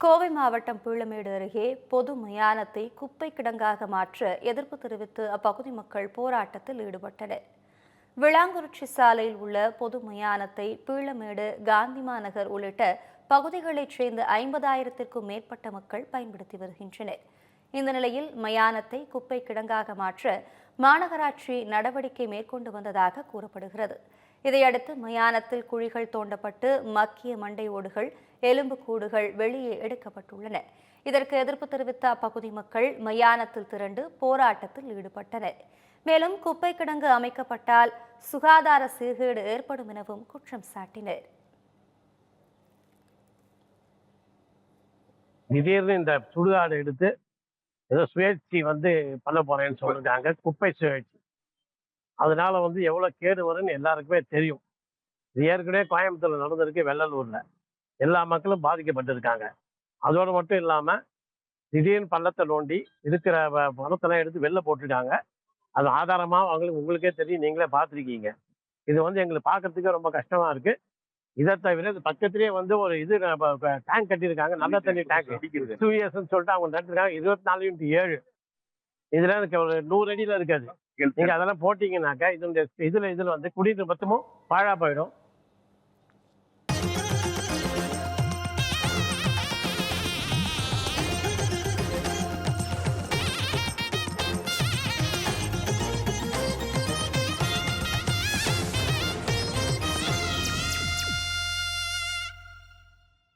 கோவை மாவட்டம் பீளமேடு அருகே பொது மயானத்தை குப்பை கிடங்காக மாற்ற எதிர்ப்பு தெரிவித்து அப்பகுதி மக்கள் போராட்டத்தில் ஈடுபட்டனர். விளாங்குறிச்சி சாலையில் உள்ள பொது மயானத்தை பீளமேடு காந்திமா நகர் உள்ளிட்ட பகுதிகளைச் சேர்ந்த ஐம்பதாயிரத்திற்கும் மேற்பட்ட மக்கள் பயன்படுத்தி வருகின்றனர். இந்த நிலையில் மயானத்தை குப்பை கிடங்காக மாற்ற மாநகராட்சி நடவடிக்கை மேற்கொண்டு வந்ததாக கூறப்படுகிறது. இதையடுத்து மயானத்தில் குழிகள் தோண்டப்பட்டு மக்கிய மண்டை ஓடுகள் எலும்புக்கூடுகள் வெளியே எடுக்கப்பட்டுள்ளன. இதற்கு எதிர்ப்பு தெரிவித்த அப்பகுதி மக்கள் மயானத்தில் திரண்டு போராட்டத்தில் ஈடுபட்டனர். மேலும் குப்பை கிடங்கு அமைக்கப்பட்டால் சுகாதார சீர்கேடு ஏற்படும் எனவும் குற்றம் சாட்டினர். திடீர்னு இந்த சுடுகாடு எடுத்து ஏதோ சுயேட்சி வந்து பண்ண போறேன்னு சொல்லிருக்காங்க. குப்பை சுயேட்சி. அதனால வந்து எவ்வளவு கேடு வரும்னு எல்லாருக்குமே தெரியும். இது ஏற்கனவே கோயம்புத்தூர்ல நடந்திருக்கு வெள்ளலூர்ல. எல்லா மக்களும் பாதிக்கப்பட்டிருக்காங்க. அதோடு மட்டும் இல்லாம திடீர்னு பள்ளத்தை நோண்டி இருக்கிற வ- பணத்தெல்லாம் எடுத்து வெளில போட்டுட்டாங்க அது ஆதாரமா அவங்களுக்கு உங்களுக்கே தெரியும். நீங்களே பார்த்துருக்கீங்க. இது வந்து எங்களுக்கு பார்க்கறதுக்கே ரொம்ப கஷ்டமா இருக்கு. இதை தவிர பக்கத்திலேயே வந்து ஒரு இது டேங்க் கட்டியிருக்காங்க. நல்ல தண்ணி டேங்க் டூ டூஇஎஸ்ன்னு சொல்லிட்டு அவங்க நடத்திருக்காங்க. இருபத்தி நாலு இன்ட்டு ஏழு. இதுல எனக்கு ஒரு நூறு அடியில இருக்காது. நீங்க அதெல்லாம் போட்டீங்கன்னாக்கா இதனுடைய இதுல இதுல வந்து குடிநீர் மொத்தமும் பாழா போயிடும்.